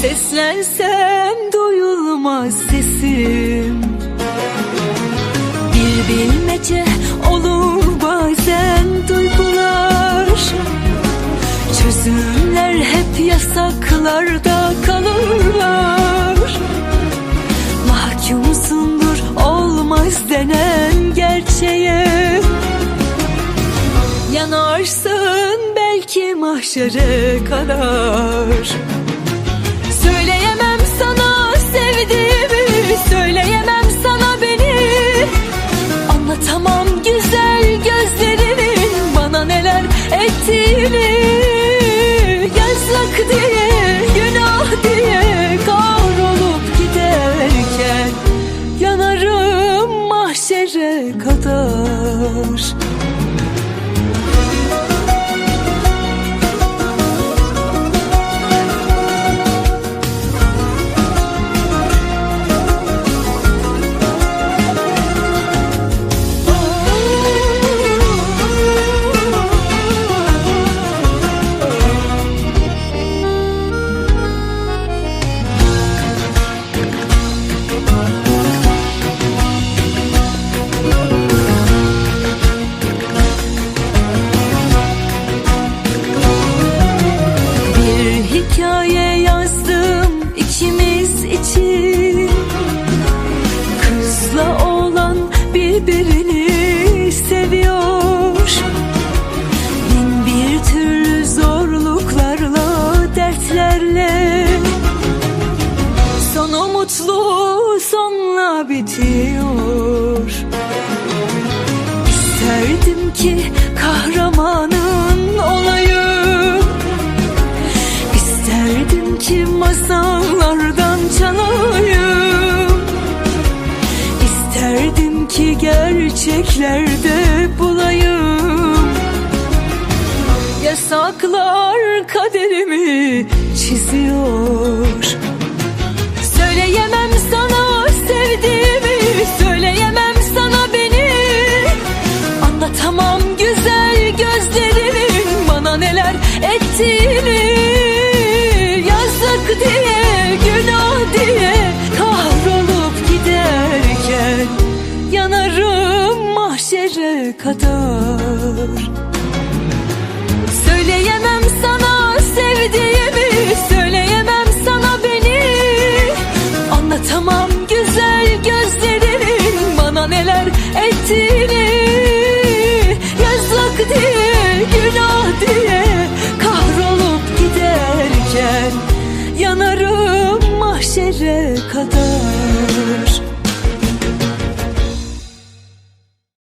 Seslensem duyulmaz sesim. Bir bilmece olur bazen duygular. Çözümler hep yasaklarda kalırlar. Mahkumsundur olmaz denen gerçeğe. Yanarsın belki mahşere kadar kadar İsterdim ki kahramanın olayım İsterdim ki masallardan çalayım İsterdim ki gerçeklerde bulayım Yasaklar kaderimi çiziyor mahşere kadar. Söyleyemem sana sevdiğimi Söyleyemem sana beni. Anlatamam güzel gözlerinin Bana neler ettiğini. Yazık diye günah diye Kahrolup giderken Yanarım mahşere kadar